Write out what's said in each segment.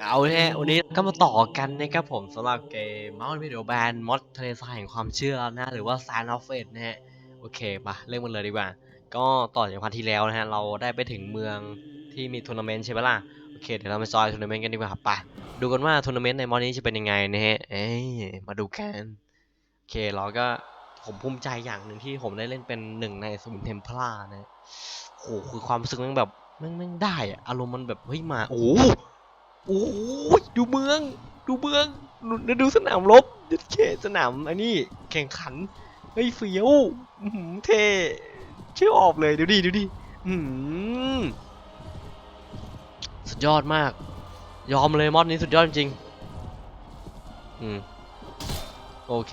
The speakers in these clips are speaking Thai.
เอาแฮะวันนี้ก็มาต่อกันนะครับผมสำหรับเกม Mount Video Band มอดทะเลทรายแห่งความเชื่อนะ หรือว่า Sign of Fate นะฮะ โอเคมาเริ่มกันเลยดีกว่า ก็ต่อจากวันที่แล้วนะฮะ เราได้ไปถึงเมืองที่มีทัวร์นาเมนต์ใช่ไหมล่ะ โอเค เดี๋ยวเราไปจอยทัวร์นาเมนต์กันดีกว่าไปดูกันว่าทัวร์นาเมนต์ในมอดนี้จะเป็นยังไงนะฮะเอ้ยมาดูกัน โอเคเราก็ผมภูมิใจอย่างหนึ่งที่ผมได้เล่นเป็นหนึ่งในสมุนเทมเพลานะโอ้โหคือความรู้สึกมันแบบม่งแม่งได้อะอารมณ์มันแบบเฮ้ยมาโอ้ โอ้โหดูเมือง ดูเมืองดูดูสนามรบยัดเขตสนามอ้นี่แข่งขันเฮ้ยเฟี้ยวเท่เชื่อออกเลยดูดิดูดิอืสุดยอดมาก ยอมเลยมอดนี้สุดยอดจริงอืมโอเค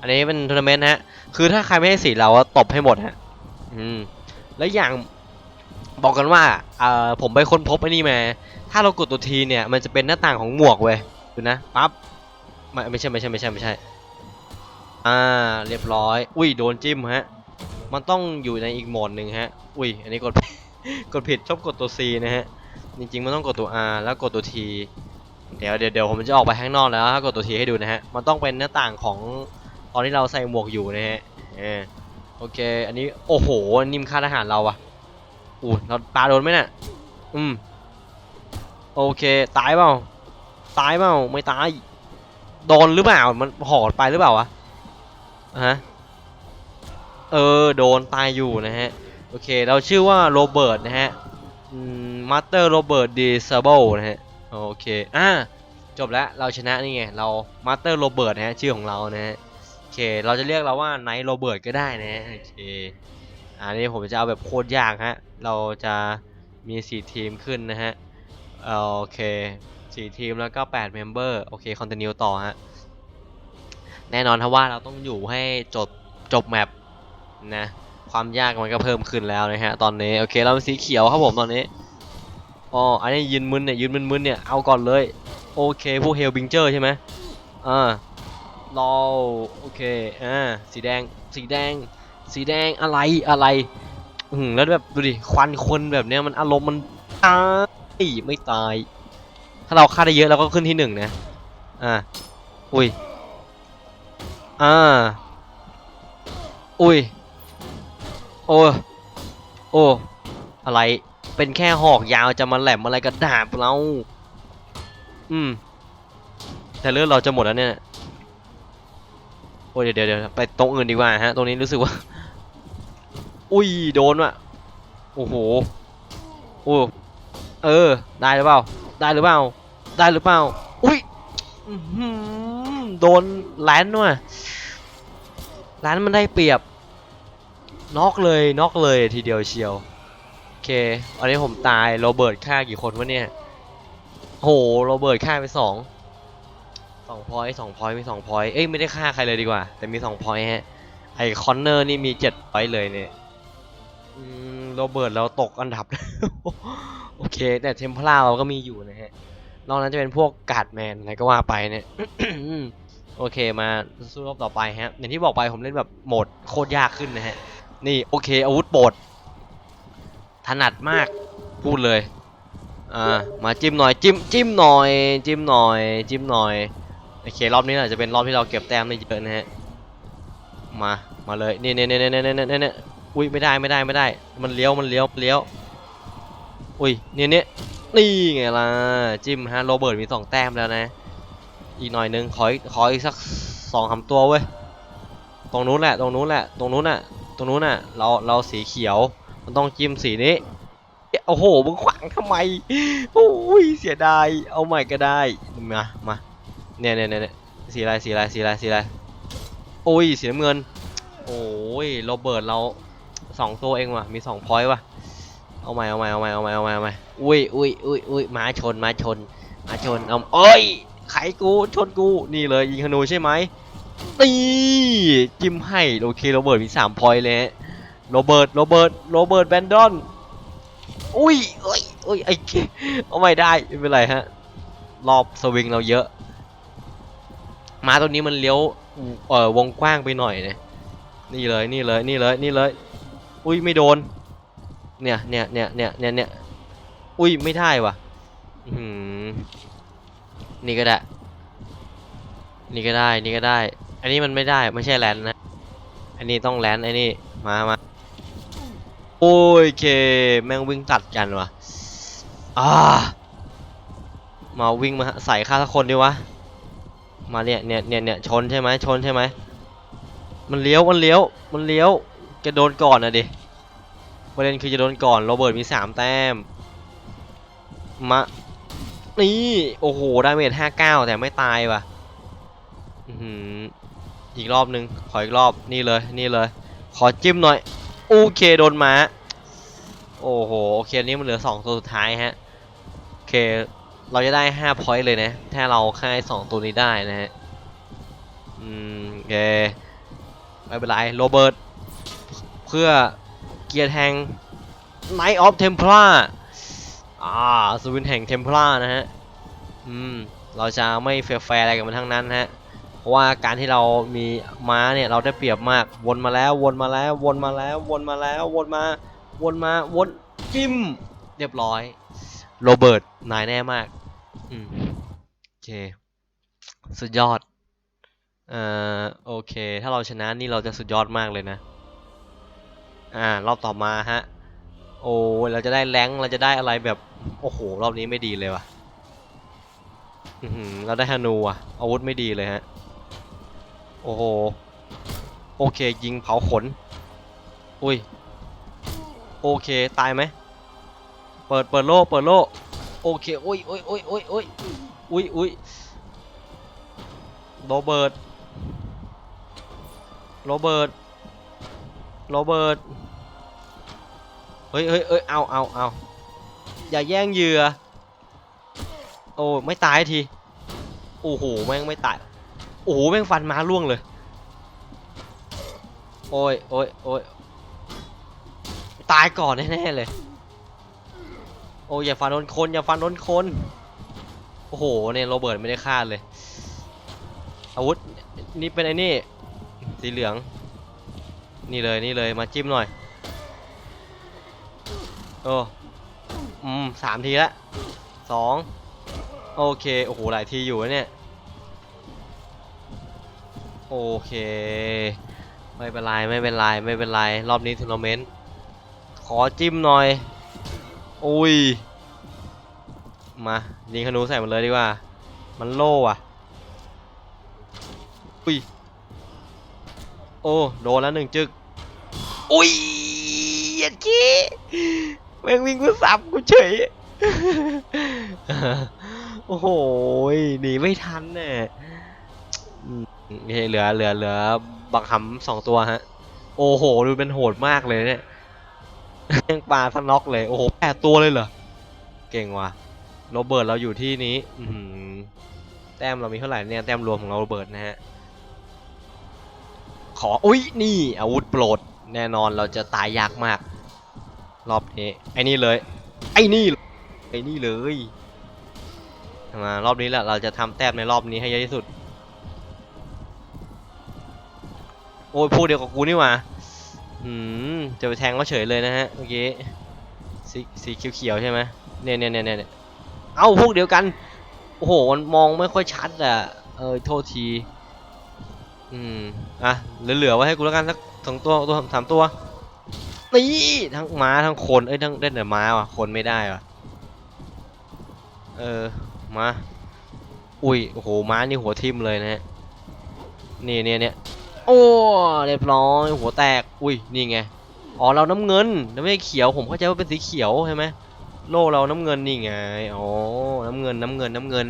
อันนี้เป็นทัวร์นาเมนต์ฮะ คือถ้าใครไม่ให้สีเราตบให้หมดฮะ อืม แล้วอย่าง บอกกันว่าเอ่อผมไปค้นพบไอ้นี่มา ถ้าเรากดตัวทีเนี่ยมันจะเป็นหน้าต่างของหมวกเว้ยดูนะปั๊บไม่ไม่ใช่ไม่ใช่ไม่ใช่ไม่ใช่ อ่าเรียบร้อย อุ้ยโดนจิ้มฮะ มันต้องอยู่ในอีกโหมดหนึ่งฮะ อุ้ยอันนี้กดกดผิดชอบกดตัว C นะฮะ จริงๆมันต้องกดตัว R แล้วกดตัว T เดี๋ยวเดี๋ยวเดี๋ยวผมจะออกไปข้างนอกแล้วถ้ากดตัวทีให้ดูนะฮะ มันต้องเป็นหน้าต่างของตอนที่เราใส่หมวกอยู่นะฮะเออโอเค อันนี้โอ้โห นิ่มค่าทหารเราอะ อู้เราปาโดนไหมเนี่ยอืมโอเคตายเปล่าตายเปล่าไม่ตายโดนหรือเปล่ามันหอดไปหรือเปล่าวะฮะเออโดนตายอยู่นะฮะโอเคเราชื่อว่าโรเบิร์ตนะฮะมมาสเตอร์โรเบิร์ตดีซเบิลนะฮะโอเคอ่าจบแล้วเราชนะนี่ไงเรามาสเตอร์โรเบิร์ตนะฮะชื่อของเรานะฮะโอเคเราจะเรียกเราว่าไนท์โรเบิร์ตก็ได้นะฮะโอเค อันนี้ผมจะเอาแบบโคตรยากฮะ เราจะมี4ทีมขึ้นนะฮะ โอเค4ทีมแล้วก็8เมมเบอร์โอเคคอนติเนียต่อฮะ แน่นอนถ้าว่าเราต้องอยู่ให้จบจบแมปนะ ความยากมันก็เพิ่มขึ้นแล้วนะฮะ ตอนนี้โอเคเราเป็นสีเขียวครับผมตอนนี้อ๋ออันนี้ยืนมึนเนี่ยยืนมึนๆเนี่ยเอาก่อนเลยโอเคพวกเฮลบิงเจอร์ใช่ไหมอ่ารอโอเคอ่าสีแดงสีแดง สีแดงอะไรอะไรอืมแล้วแบบดูดิควันคนแบบเนี้ยมันอารมณ์มันตายไม่ตาย ถ้าเราฆ่าได้เยอะเราก็ขึ้นที่หนึ่งนะอ่าอุ้ยอ่าอุ้ยโอ้โอ้อะไรเป็นแค่หอกยาวจะมาแหลมอะไรกับดาบเราอืมแต่เลือดเราจะหมดแล้วเนี่ยโอ้ยเดี๋ยวเดี๋ยวเดี๋ยวไปตรงอื่นดีกว่าฮะตรงนี้รู้สึกว่า อุ้ยโดนว่ะโอ้โหโอ้เออ ได้หรือเปล่า ได้หรือเปล่า ได้หรือเปล่า อุ้ยโดนแลนด์ว่ะแลนด์มันได้เปรียบน็อกเลยน็อกเลยทีเดียวเชียวโอเคอันนี้ผมตายโรเบิร์ตฆ่ากี่คนวะเนี่ยโหโรเบิร์ตฆ่าไปสองสองพอยต์สองพอยต์มีสองพอยต์เอ้ยไม่ได้ฆ่าใครเลยดีกว่า แต่มีสองพอยต์ฮะไอคอนเนอร์นี่มีเจ็ดพอยต์เลยเนี่ย อืมโรเบิร์ตเราตกอันดับ โอเค แต่เทมเพลาเราก็มีอยู่นะฮะ นอกนั้นจะเป็นพวกกาดแมนอะไรก็ว่าไปเนี่ย โอเคมาสู้รอบต่อไปฮะ อย่างที่บอกไปผมเล่นแบบโหมดโคตรยากขึ้นนะฮะ นี่โอเค อาวุธโปรดถนัดมากพูดเลย อ่า มาจิ้มหน่อยจิ้มจิ้มหน่อย จิ้มหน่อย จิ้มหน่อย โอเค รอบนี้อาจจะเป็นรอบที่เราเก็บแต้มได้เยอะนะฮะ มา มาเลยเนี่นี่นี่นี่นี่นี่ อุ้ยไม่ได้ไม่ได้ไม่ได้ มันเลี้ยวมันเลี้ยวเลี้ยว อุ้ยเนี่ยเนี่ยนี่ไงล่ะจิ้มฮะโรเบิร์ตมีสองแต้มแล้วนะ อีกหน่อยนึงขออีขออีกสักสองสามตัวเว้ยตรงนู้นแหละตรงนู้นแหละตรงนู้นน่ะตรงนู้นน่ะเราเราสีเขียว มันต้องจิ้มสีนี้โอ้โหมึงขวางทำไมโอ้ยเสียดายเอาใหม่ก็ได้มามาเนี่ยเนี่ยเนี่ยสีอะไรสีอะไรสีอะไรสีอะไรโอ้ยสีน้ำเงินโอ้ยโรเบิร์ตเรา สองตัวเองว่ะ มีสองพอยต์ว่ะ เอาใหม่เอาใหม่เอาใหม่เอาใหม่เอาใหม่เอาใหม่อุ้ยอุ้ยอุ้ยอุ้ยมาชนมาชนมาชนเอาเอ้ยไขกูชนกูนี่เลยยิงธนูใช่ไหมนี่จิ้มให้โอเคโรเบิร์ตมีสามพอยต์เลยโรเบิร์ตโรเบิร์ตโรเบิร์ตแบนดอนอุ้ยเอ้ยเอ้ยไอ้เกเอาไม่ได้ไม่เป็นไรฮะรอบสวิงเราเยอะมาตัวนี้มันเลี้ยวเอ่อวงกว้างไปหน่อยนะนี่เลยนี่เลยนี่เลยนี่เลย อุ้ยไม่โดน เนี่ยเนี่ยเนี่ยเนี่ยเนี่ยเนี่ยอุ้ยไม่ได้ว่ะอือหือนี่ก็ได้ นี่ก็ได้ นี่ก็ได้ อันนี้มันไม่ได้ ไม่ใช่แลนด์นะ อันนี้ต้องแลนด์ไอ้นี่ มามาโอ้ยเค แม่งวิ่งตัดกันวะอ่ามาวิ่งมาใส่ฆ่าสักคนดิวะ มาเนี่ยเนี่ยเนี่ยเนี่ยชนใช่ไหมชนใช่ไหม มันเลี้ยว มันเลี้ยว มันเลี้ยว จะโดนก่อนนะดิประเด็นคือจะโดนก่อนโรเบิร์ตมีสามแต้มมานี่โอ้โหดาเมจห้าเก้าแต่ไม่ตายว่ะอือหืออีกรอบนึงขออีกรอบนี่เลยนี่เลย ขอจิ้มหน่อยโอเคโดนมาโอ้โหโอเคนี้มันเหลือสองตัวสุดท้ายฮะโอเคเราจะได้ห้าพอยต์เลยนะ ถ้าเราค่ายสองตัวนี้ได้นะฮะอืมโอเคไม่เป็นไรโรเบิร์ต พื่อเกียร์แทง Knight of Templar อ่าสวินแห่ง Templar นะฮะ อืม เราจะไม่แฟร์ๆอะไรกับมันทั้งนั้นฮะ เพราะว่าการที่เรามีม้าเนี่ย เราได้เปรียบมาก วนมาแล้ว วนมาแล้ว วนมาแล้ว วนมาแล้ว วนมา วนมา วนจิ้ม เรียบร้อย โรเบิร์ต นายแน่มาก อืม โอเค สุดยอด เอ่อ โอเค ถ้าเราชนะนี่เราจะสุดยอดมากเลยนะ อ่ารอบต่อมาฮะโอ้เราจะได้แรงเราจะได้อะไรแบบโอ้โหรอบนี้ไม่ดีเลยว่ะอือหือเราได้ธนูอะอาวุธไม่ดีเลยฮะโอ้โหโอเคยิงเผาขนอุ้ยโอเคตายไหมเปิดเปิดโล่เปิดโล่โอเคอุ้ยอุ้ยอุ้ยอุ้ยอุ้ยอุ้ยอุ้ยโรเบิร์ตโรเบิร์ต โรเบิร์ตเฮ้ยเฮ้ยเอ้ยเอาเอาเอาอย่าแย่งเหยื่อโอ้ไม่ตายทีโอ้โหแม่งไม่ตายโอ้โหแม่งฟันม้าล่วงเลย โอ้ยโอ้ยโอ้ยตายก่อนแน่ๆเลย โอ้ยอย่าฟันโดนคนอย่าฟันโดนคนโอ้โหเนี่ยโรเบิร์ตไม่ได้ฆ่าเลยอาวุธนี่เป็นไอ้นี่สีเหลือง นี่เลยนี่เลยมาจิ้มหน่อยโอ้อืมสามทีละสองโอเค โอ้โห หลายทีอยู่เนี่ย โอเค ไม่เป็นไรไม่เป็นไรไม่เป็นไร รอบนี้ทัวร์นาเมนต์ ขอจิ้มหน่อย อุ้ย มายิงขนูใส่มันเลยดีกว่า มันโล่อะอุ้ย โอ้โดนแล้วหนึ่งจึก อุ้ยเย็ดกี้แม่งวิ่งกูสับกูเฉย โอ้โหหนีไม่ทันเนี่ยเหลือเหลือเหลือบักหำสองตัวฮะ โอ้โหดูเป็นโหดมากเลยเนี่ยยังปลาสน็อกเลย โอ้โหแปดตัวเลยเหรอ เก่งว่ะโรเบิร์ตเราอยู่ที่นี้อืแต้มเรามีเท่าไหร่เนี่ยแต้มรวมของเราโรเบิร์ตนะฮะ ขออุ้ยนี่อาวุธโปรดแน่นอนเราจะตายยากมาก รอบนี้ไอ้นี่เลย ไอ้นี่ไอ้นี่เลยมารอบนี้แหละเราจะทำแต้มในรอบนี้ให้เยอะที่สุด โอ้ยพูดเดียวกับกูนี่หว่าอืมจะไปแทงเขาเฉยเลยนะฮะเมื่อกี้สีสีเขียวๆใช่ไหมเนี่ยเนี่ยเนี่ยเนี่ยเอ้าพวกเดียวกัน โอ้โหมันมองไม่ค่อยชัดอะเออโทษที อืม อะ เหลือๆไว้ให้กูแล้วกันสักสองตัวตัวสามตัว นี่ทั้งม้าทั้งคน เอ้ยทั้งได้แต่ม้าว่ะ คนไม่ได้ว่ะ เออ มา อุ้ย โอ้โห ม้านี่หัวทิ่มเลยนะฮะ นี่เนี่ยเนี่ยโอ้เรียบร้อยหัวแตก อุ้ย นี่ไง อ๋อ เราน้ำเงินไม่ใช่เขียว ผมเข้าใจว่าเป็นสีเขียวใช่ไหมโลเราน้ำเงินนี่ไง อ๋อ น้ำเงินน้ำเงินน้ำเงิน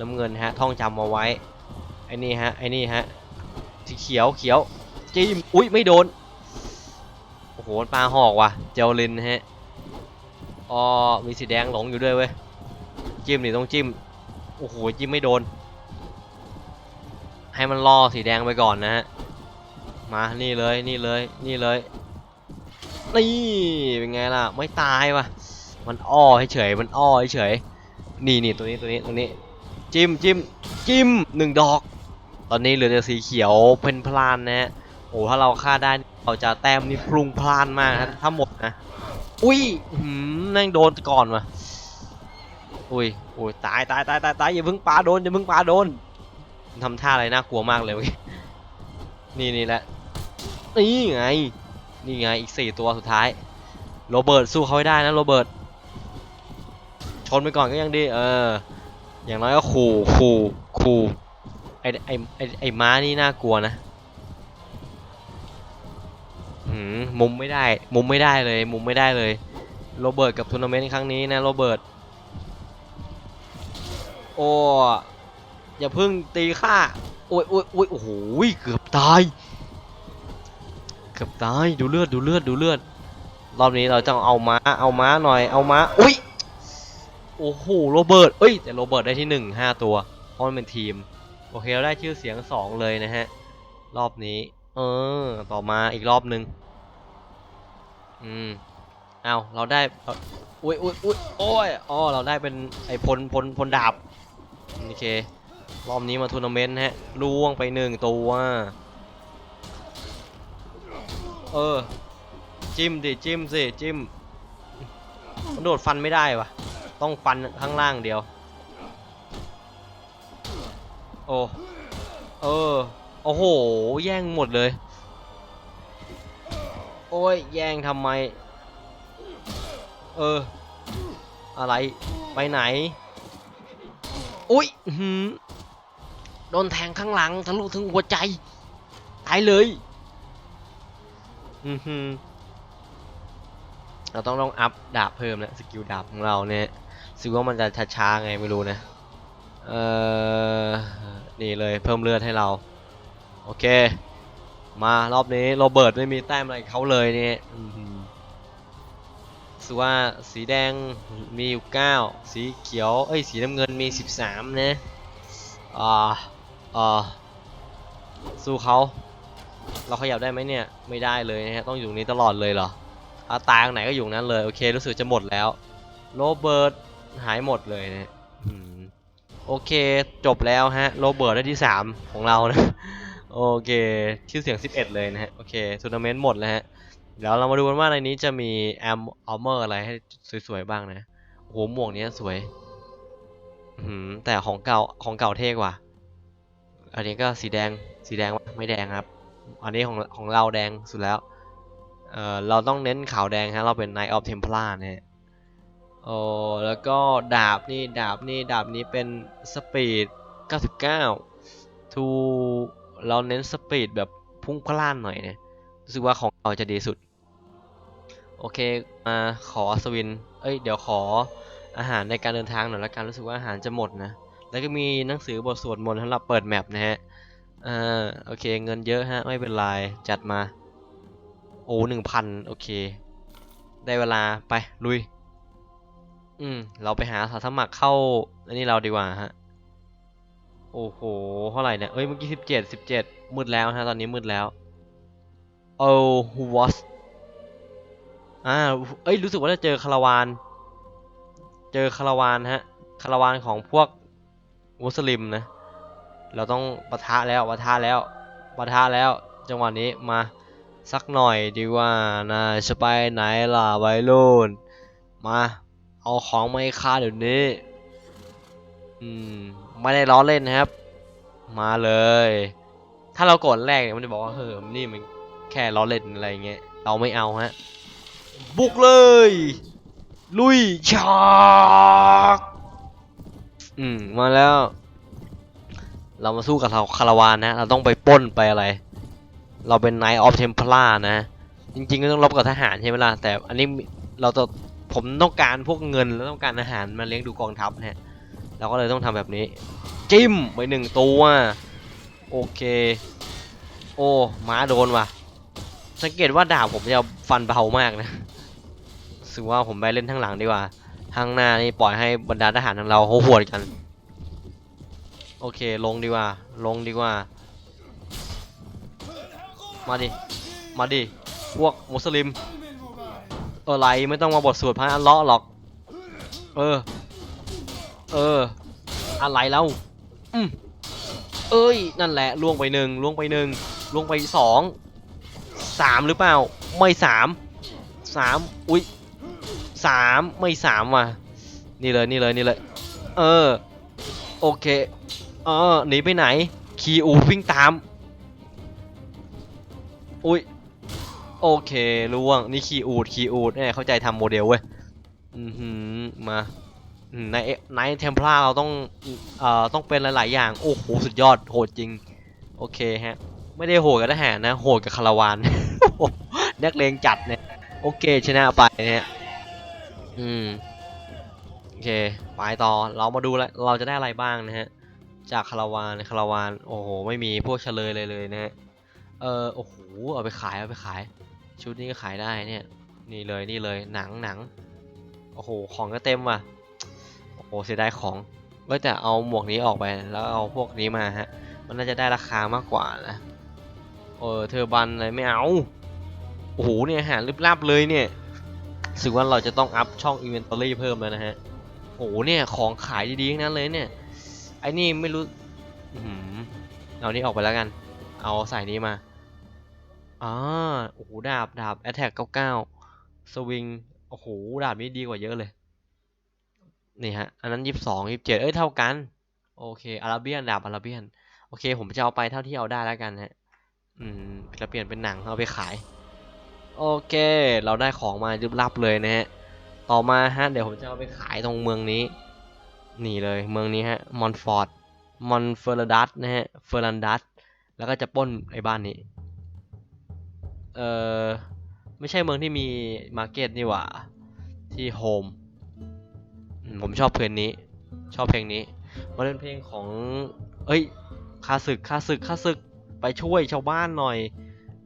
น้ำเงินฮะ ท่องจำเอาไว้ไอ้นี่ฮะ ไอ้นี่ฮะ สีเขียวเขียวจิ้มอุ้ยไม่โดนโอ้โหปลาหอกว่ะเจลลินฮะอ๋อมีสีแดงหลงอยู่ด้วยเว้ยจิ้มนี่ต้องจิ้มโอ้โหจิ้มไม่โดน ให้มันล่อสีแดงไปก่อนนะฮะมานี่เลยนี่เลยนี่เลยนี่เป็นไงล่ะไม่ตายว่ะมันอ้อเฉยมันอ้อเฉยนี่นี่ตัวนี้ตัวนี้ตัวนี้จิ้มจิ้มจิ้มหนึ่งดอก ตอนนี้เหลือแต่สีเขียวเพนพลานนะฮะโอ้ถ้าเราฆ่าได้เราจะแต้มนี่พลุงพลานมากนะถ้าหมดนะอุ้ยหืมนั่งโดนก่อนว่ะอุ้ยอุ้ยตายตายตายตายตายอย่าเพิ่งปาโดนอย่าเพิ่งปาโดนทำท่าอะไรน่ากลัวมากเลยเมื่อกี้นี่นี่แหละนี่ไงนี่ไงอีกสี่ตัวสุดท้ายโรเบิร์ตสู้เขาให้ได้นะโรเบิร์ตชนไปก่อนก็ยังดีเอออย่างน้อยก็ขู่ขู่ขู่ ไอไอไอไอม้านี่น่ากลัวนะหืมมุมไม่ได้ มุมไม่ได้เลย มุมไม่ได้เลยโรเบิร์ตกับทัวร์นาเมนต์ครั้งนี้นะโรเบิร์ตโอ้อย่าเพิ่งตีข้าโอ้ยโอ้ยโอ้ยโอ้โหเกือบตายเกือบตายดูเลือดดูเลือดดูเลือดรอบนี้เราต้องเอาม้าเอาม้าหน่อยเอาม้าอุ้ยโอ้โหโรเบิร์ตเอ้ยแต่โรเบิร์ตได้ที่หนึ่งห้าตัวเพราะมันเป็นทีม โอเคเราได้ชื่อเสียงสองเลยนะฮะ รอบนี้ เออ ต่อมาอีกรอบหนึ่งอืมเอาเราได้เอุ้ยอุ้ยอุ้ยโอ้ยอ๋อเราได้เป็นไอพลพลพลดาบโอเครอบนี้มาทัวร์นาเมนต์ฮะล่วงไปหนึ่งตัวเออจิ้มดิจิ้มสิจิ้มโดดฟันไม่ได้วะต้องฟันข้างล่างเดียว โอ้เออโอ้โห แย่งหมดเลย โอ้ย แย่งทำไม เออ อะไร ไปไหน อุ้ยหือโดนแทงข้างหลังทะลุถึงหัวใจ ตายเลย อือหือเราต้องลองอัพดาบเพิ่มแล้วสกิลดาบของเราเนี่ยรู้สึกว่ามันจะช้าๆไงไม่รู้นะ เอ่อ นี่เลยเพิ่มเลือดให้เรา โอเค มารอบนี้โรเบิร์ตไม่มีแต้มอะไรเขาเลยเนี่ยอื้อหือรู้สึกว่าสีแดงมีอยู่ 9 สีเขียว เอ้ย สีน้ำเงินมี 13 นะ อ่า อ่า สู้เขา เราขยับได้ไหมเนี่ย ไม่ได้เลยนะฮะ ต้องอยู่นี้ตลอดเลยเหรออาตายตรงไหนก็อยู่นั้นเลย โอเค รู้สึกจะหมดแล้ว โรเบิร์ตหายหมดเลยนะ โอเคจบแล้วฮะโรเบิร์ตได้ที่ 3 ของเรานะโอเคชื่อเสียง 11 เลยนะฮะโอเคทัวร์นาเมนต์หมดแล้วฮะเดี๋ยวเรามาดูกันว่าในนี้จะมีแอมอัลเมอร์อะไรให้สวยๆบ้างนะโอ้โหหมวกนี้สวยอืมแต่ของเก่าของเก่าเท่กว่า อันนี้ก็สีแดงสีแดงไม่แดงครับ อันนี้ของของเราแดงสุดแล้วเออเราต้องเน้นขาวแดงฮะเราเป็น Knight of Templar เนี่ย โอ้แล้วก็ดาบนี่ดาบนี่ดาบนี้เป็น Speed 99 to เราเน้น Speed แบบพุ่งพล่านหน่อยเนี่ยรู้สึกว่าของเราจะดีสุด โอเคมาขอสวิน เอ้ยเดี๋ยวขออาหารในการเดินทางหน่อยละกันรู้สึกว่าอาหารจะหมดนะ แล้วก็มีหนังสือบทสวดมนต์สำหรับเปิดแมปนะฮะอ่าโอเคเงินเยอะฮะไม่เป็นไรจัดมา โอ้หนึ่งพันโอเค ได้เวลาไปลุย อืม เราไปหาสาสมัครเข้า อันนี้เราดีกว่าฮะ โอ้โห เท่าไหร่เนี่ย เอ้ย เมื่อกี้สิบเจ็ดสิบเจ็ดมืดแล้วฮะ ตอนนี้มืดแล้วโอ้ was อ่า เอ้ย รู้สึกว่าจะเจอคาราวาน เจอคาราวานฮะ คาราวานของพวกมุสลิมนะ เราต้องปะทะแล้วปะทะแล้วปะทะแล้ว จังหวะนี้มาสักหน่อยดีกว่านะจะไปไหนล่ะไวรุ่นมา เอาของมาให้ข้าเดี๋ยวนี้ อืม ไม่ได้ล้อเล่นนะครับ มาเลย ถ้าเรากดแรกเนี่ยมันจะบอกว่าเฮ้ยนี่มันแค่ล้อเล่นอะไรเงี้ย เราไม่เอาฮะ บุกเลย ลุยชากอืม มาแล้ว เรามาสู้กับเราคาราวานนะ เราต้องไปป้นไปอะไร เราเป็น Knight of Templar นะ จริงๆก็ต้องรบกับทหารใช่ไหมล่ะ แต่อันนี้เราจะ ผมต้องการพวกเงินแล้วต้องการอาหารมาเลี้ยงดูกองทัพนะฮะเราก็เลยต้องทำแบบนี้ จิ้มไปหนึ่งตัวโอเค โอ้ม้าโดนว่ะ สังเกตว่าดาบผมจะฟันเบามากนะรู้สึว่าผมไปเล่นทางหลังดีกว่าทางหน้านี่ปล่อยให้บรรดาทหารของเราเขาหวดกัน โอเคลงดีกว่า ลงดีกว่า มาดิ มาดิ พวกมุสลิม ออไรไม่ต้องมาบทสวดพระอัลเลาะหรอก เออ เออ อะไรแล้วอืมเอ้ย นั่นแหละล่วงไปหนึ่งล่วงไปหนึ่งล่วงไปสองสามหรือเปล่า ไม่สามสามอุ้ยสามไม่สามว่ะนี่เลยนี่เลยนี่เลยเออโอเคเออหนีไปไหนคีอูวิ่งตามอุ้ย โอเคล่วงนี่คีอูดคีอูดเนี่ยเข้าใจทำโมเดลเว้ยอือหือมาในในเทมเพลาเราต้องเอ่อต้องเป็นหลายๆอย่าง โอ้โหสุดยอดโหดจริง โอเคฮะ ไม่ได้โหดกับทหารนะ โหดกับคาราวานนักเลงจัดเนี่ย โอเคชนะไปเนี่ยอืมโอเคไปต่อเรามาดูแล้วเราจะได้อะไรบ้างนะฮะ จากคาราวานคาราวาน โอ้โห ไม่มีพวกเฉลยเลยเลยนะฮะเออโอ้โหเอาไปขายเอาไปขาย ชุดนี้ก็ขายได้เนี่ย นี่เลยนี่เลยหนังหนัง โอ้โห ของก็เต็มว่ะ โอ้โห เสียดายของ ก็แต่เอาหมวกนี้ออกไป แล้วเอาพวกนี้มาฮะ มันน่าจะได้ราคามากกว่านะ เออเทอบันอะไรไม่เอา โอ้โห เนี่ยหาลึบลับเลยเนี่ยสึกว่าเราจะต้องอัพช่อง Inventory เพิ่มแล้วนะฮะ โอ้โห เนี่ย ของขายดีๆนั้นเลยเนี่ย ไอ้นี่ไม่รู้อื้อหือเอานี่ออกไปแล้วกัน เอาใส่นี้มา อ่าโอ้โหดาบดาบ Attack 99สวิงโอ้โหดาบนี้ดีกว่าเยอะเลย นี่ฮะ อันนั้น22 27เจ็ดเอ้ยเท่ากัน โอเคอาราเบียนดาบอาราเบียน โอเค ผมจะเอาไปเท่าที่เอาได้แล้วกันฮะ อืมจะเปลี่ยนเป็นหนังเอาไปขาย โอเค เราได้ของมายึบลับเลยนะฮะ ต่อมาฮะ เดี๋ยวผมจะเอาไปขายตรงเมืองนี้ นี่เลยเมืองนี้ฮะ มอนฟอร์ด มอนเฟอร์ดัสนะฮะ เฟอร์ลันดัส แล้วก็จะป้นไอ้บ้านนี้ เออไม่ใช่เมืองที่มีมาร์เก็ตนี่หว่า ที่โฮมผมชอบเพลงนี้ ชอบเพลงนี้ มันเป็นเพลงของ เอ้ยข้าศึกข้าศึกข้าศึกไปช่วยชาวบ้านหน่อย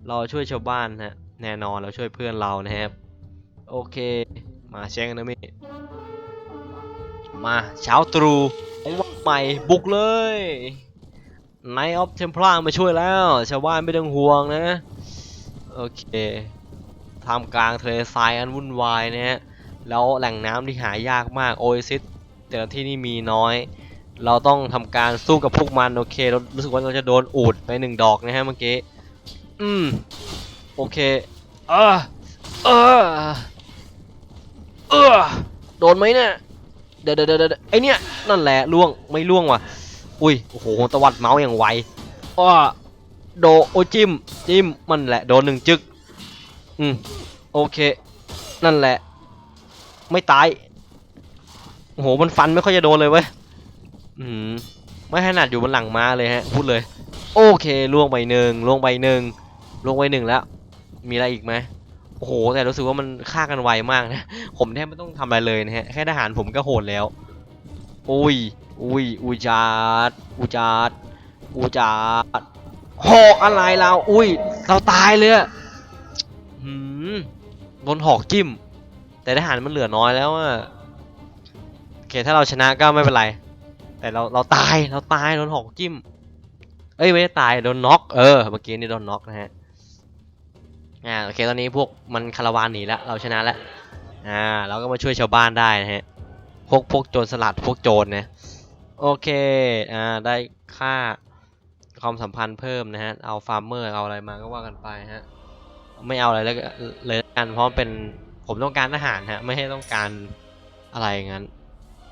เราช่วยชาวบ้านฮะ แน่นอนเราช่วยเพื่อนเรานะครับ โอเค มาแช่งนะมิมาเช้าตรู่ของวันใหม่บุกเลยไนออฟเทมพลามาช่วยแล้ว ชาวบ้านไม่ต้องห่วงนะ โอเคทำกลางทะเลทรายอันวุ่นวายนะฮะ แล้วแหล่งน้ำที่หายากมากโอเอซิสแต่ละที่นี่มีน้อย เราต้องทำการสู้กับพวกมัน โอเคเรารู้สึกว่าเราจะโดนอูดไปหนึ่งดอกนะฮะเมื่อกี้ อืม โอเค เออเออเออโดนไหมเนี่ยเดี๋ยวเดี๋ยวเดี๋ยวไอเนี่ยนั่นแหละล่วงไม่ล่วงว่ะ อุ้ย โอ้โหตวัดเมาส์อย่างไวอ้อ โดโอจิ้มจิ้มมันแหละโดนหนึ่งจึกอืมโอเค นั่นแหละ ไม่ตายโอ้โหมันฟันไม่ค่อยจะโดนเลยเว้ยอืมไม่ขนาดอยู่บนหลังม้าเลยฮะพูดเลย โอเคล่วงไปหนึ่งล่วงไปหนึ่งล่วงไปหนึ่งแล้ว มีอะไรอีกไหมโอ้โห แต่รู้สึกว่ามันฆ่ากันไวมากนะผมแทบไม่ต้องทำอะไรเลยนะฮะแค่ทหารผมก็โหดแล้วอุ้ยอุ้ยอุจาดอุจาดอุจาด หอกอะไรเรา อุ้ย เราตายเลยอะหืมโดนหอกจิ้ม แต่ทหารมันเหลือน้อยแล้วอะโอเคถ้าเราชนะก็ไม่เป็นไร แต่เราเราตายเราตายโดนหอกจิ้ม เอ้ยไม่ได้ตายโดนน็อกเออเมื่อกี้นี่โดนน็อกนะฮะอ่าโอเคตอนนี้พวกมันคาราวานหนีแล้วเราชนะแล้วอ่าเราก็มาช่วยชาวบ้านได้นะฮะพวกพวกโจรสลัดพวกโจรนะโอเคอ่าได้ค่า ความสัมพันธ์เพิ่มนะฮะ เอาฟาร์มเมอร์เอาอะไรมาก็ว่ากันไปฮะ ไม่เอาอะไรแล้วเลยกันเพราะเป็นผมต้องการทหารฮะ ไม่ให้ต้องการอะไรงั้น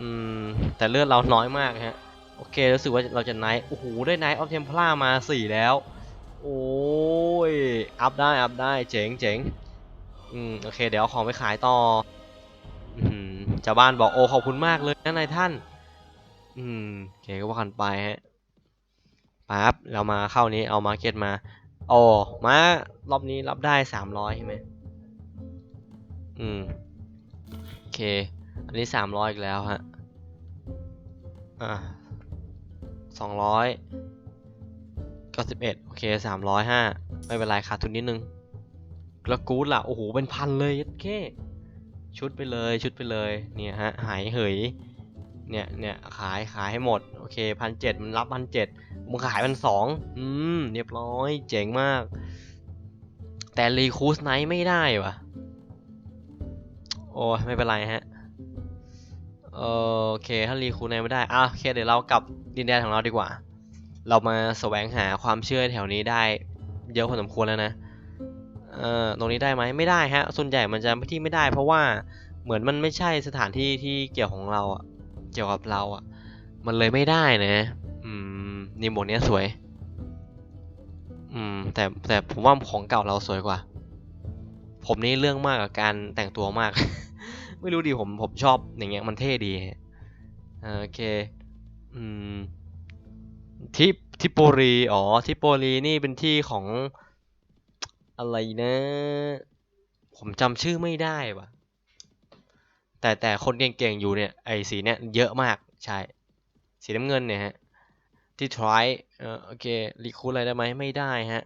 อืม แต่เลือดเราน้อยมากฮะ โอเครู้สึกว่าเราจะไนท์โอ้โห ได้ไนท์ออฟเทมพลามาสี่แล้ว โอ้ย อัพได้ อัพได้ เจ๋งเจ๋งอืม โอเค เดี๋ยวเอาของไปขายต่ออืมชาวบ้านบอกโอ้ขอบคุณมากเลยนะนายท่าน อืมโอเคก็ว่ากันไปฮะ ปั๊บเรามาเข้านี้เอามาเก็ตมาโอ้มารอบนี้รับได้สามร้อยใช่ไหมอืมโอเค อันนี้สามร้อยอีกแล้วฮะอ่าสองร้อยเก้าสิบเอ็ดโอเคสามร้อยห้าไม่เป็นไรขาดทุนนิดนึงแล้วกู๊ดล่ะ โอ้โห เป็นพันเลยยัดแค่ชุดไปเลยชุดไปเลยเนี่ยฮะหายเหยเนี่ยเนี่ยขายขายให้หมด โอเคพันเจ็ดมันรับพันเจ็ด มึงขายพันสองอืม เรียบร้อย เจ๋งมาก แต่รีคูสไนท์ไม่ได้วะโอ้ไม่เป็นไรฮะโอเค ถ้ารีคูไนท์ไม่ได้อะโอเค เดี๋ยวเรากลับดินแดนของเราดีกว่า เรามาแสวงหาความเชื่อแถวนี้ได้ เยอะพอสมควรแล้วนะ เอ่อ ตรงนี้ได้ไหมไม่ได้ฮะ ส่วนใหญ่มันจะที่ไม่ได้ เพราะว่าเหมือนมันไม่ใช่สถานที่ที่เกี่ยวของเราอะเกี่ยวกับเราอะ มันเลยไม่ได้นะ นี่หมวกเนี้ยสวย อืม แต่แต่ผมว่าของเก่าเราสวยกว่า ผมนี่เรื่องมากกับการแต่งตัวมาก ไม่รู้ดิผมผมชอบอย่างเงี้ยมันเท่ดีโอเค อืม ทิปทิปโปรี อ๋อ ทิปโปรีนี่เป็นที่ของอะไรนะ ผมจำชื่อไม่ได้ว่ะ แต่แต่คนเก่งๆอยู่เนี่ย ไอ้สีเนี่ยเยอะมาก ใช่ สีน้ำเงินเนี่ยฮะ ที่ try เออโอเครีคูดอะไรได้ไหมไม่ได้ฮะ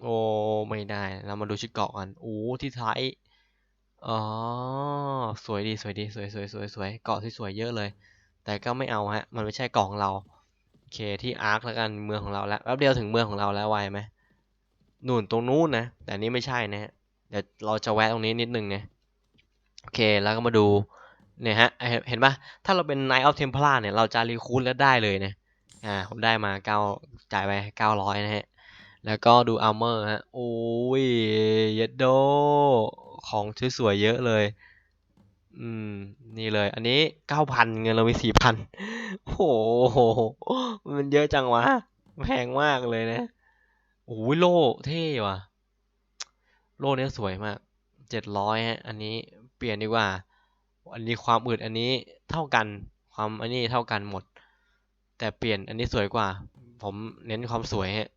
โอ้ ไม่ได้ เรามาดูชุดเกาะกันโอ้ที่ try อ๋อ สวยดีสวยดีสวยสวยสวยสวยเกาะที่สวยเยอะเลย แต่ก็ไม่เอาฮะ มันไม่ใช่กาะของเรา โอเคที่อาร์คแล้วกันเมืองของเราแล้วแป๊บเดียวถึงเมืองของเราแล้วไวไหมนู่นตรงนู้นนะ แต่นี้ไม่ใช่นะฮะ เดี๋ยวเราจะแวะตรงนี้นิดนึงนะ โอเค แล้วก็มาดูเนี่ยฮะ เห็นเห็นปะถ้าเราเป็น Knight of Templar เนี่ย เราจะรีคูดแล้วได้เลยนะ อ่าผมได้มาเก้าจ่ายไปเก้าร้อยนะฮะ แล้วก็ดู armor ฮะ โอ้ยเยดโด ของสวยๆเยอะเลย อืม นี่เลย อันนี้เก้าพันเงินเรามีสี่พันโอ้โห มันเยอะจังวะ แพงมากเลยนะโอ้ยโลเท่ว่ะ โลเนี้ยสวยมากเจ็ดร้อยฮะ อันนี้เปลี่ยนดีกว่า อันนี้ความอึดอันนี้เท่ากัน ความอันนี้เท่ากันหมด แต่เปลี่ยนอันนี้สวยกว่า ผมเน้นความสวยฮะ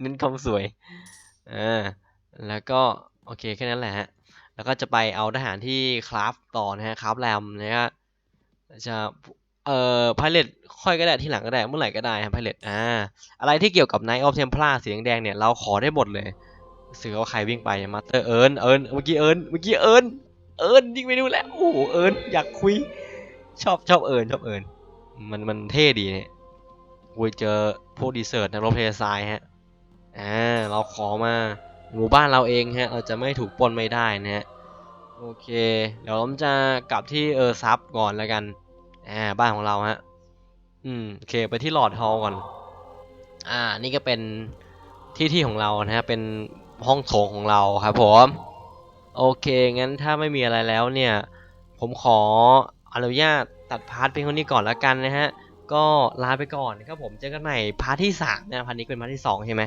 เน้นความสวยอ่าแล้วก็โอเคแค่นั้นแหละฮะแล้วก็จะไปเอาทหารที่คราฟต่อนะฮะคราฟแรมนะฮะจะเอ่อพาเลตค่อยก็ได้ที่หลังก็ได้เมื่อไหร่ก็ได้ครับพาเลตอ่าอะไรที่เกี่ยวกับ Night of Templar สีแดงเนี่ยเราขอได้หมดเลยสื่อว่าใครวิ่งไปมาเตอร์เอิร์นเอิร์นเมื่อกี้เอิร์นเมื่อกี้เอิร์นเอิร์นยิงไปดูแล้วโอ้โหเอิร์นอยากคุยชอบชอบเอิร์นชอบเอิร์น มันมันเท่ดีเนี่ยคุยเจอพวกดีเซอร์ตนักรบเพลซายฮะอ่าเราขอมาหมู่บ้านเราเองฮะ เราจะไม่ถูกปนไม่ได้นะฮะ โอเค เดี๋ยวผมจะกลับที่เออซับก่อนแล้วกัน อ่า บ้านของเราฮะ อืม โอเค ไปที่หลอดฮอลก่อน อ่า นี่ก็เป็นที่ที่ของเรานะฮะ เป็นห้องโถงของเราครับผม โอเค งั้นถ้าไม่มีอะไรแล้วเนี่ย ผมขออนุญาต ตัดพาร์ทเพียงเท่านี้ก่อนแล้วกันนะฮะ ก็ลาไปก่อนครับผมเจอกันใหม่พาร์ทที่สามนะพาร์ทนี้เป็นพาร์ทที่สองใช่ไหม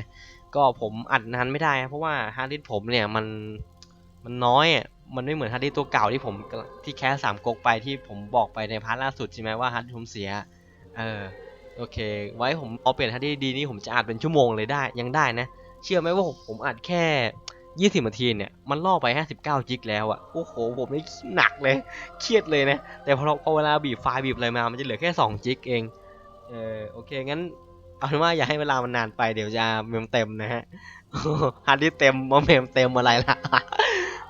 ก็ผมอัดนานไม่ได้ครับเพราะว่าฮาร์ดดิสผมเนี่ยมันมันน้อยอะมันไม่เหมือนฮาร์ดดิสตัวเก่าที่ผมที่แคสสามก๊กไปที่ผมบอกไปในพาร์ทล่าสุดใช่ไหมว่าฮาร์ดดิสผมเสียเออโอเค ไว้ผมเอาเปลี่ยนฮาร์ดดิสดีนี่ผมจะอัดเป็นชั่วโมงเลยได้ยังได้นะ เชื่อไหมว่าผมอัดแค่ 20นาทีเนี่ยมันล่อไป59จิกแล้วอะโอ้โหผมนี่หนักเลย เครียดเลยนะ แต่พอพอเวลาบีบไฟล์บีบอะไรมา มันจะเหลือแค่2จิกเอง เออโอเคงั้นเอาเป็นว่าอย่าให้เวลามันนานไปเดี๋ยวจะเมมเต็มนะฮะฮาร์ดดิสเต็มมาเมมเต็มอะไรล่ะ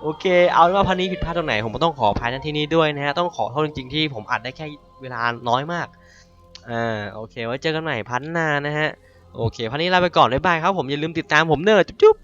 โอเค เอาเป็นว่าพันนี้ผิดพลาดตรงไหน ผมต้องขออภัยในที่นี้ด้วยนะฮะ ต้องขอโทษจริงๆที่ผมอัดได้แค่เวลาน้อยมาก อ่า โอเค ไว้เจอกันใหม่พันหน้านะฮะ โอเค พันนี้ลาไปก่อน บ๊ายบายครับผม อย่าลืมติดตามผมเนอะจุ๊บ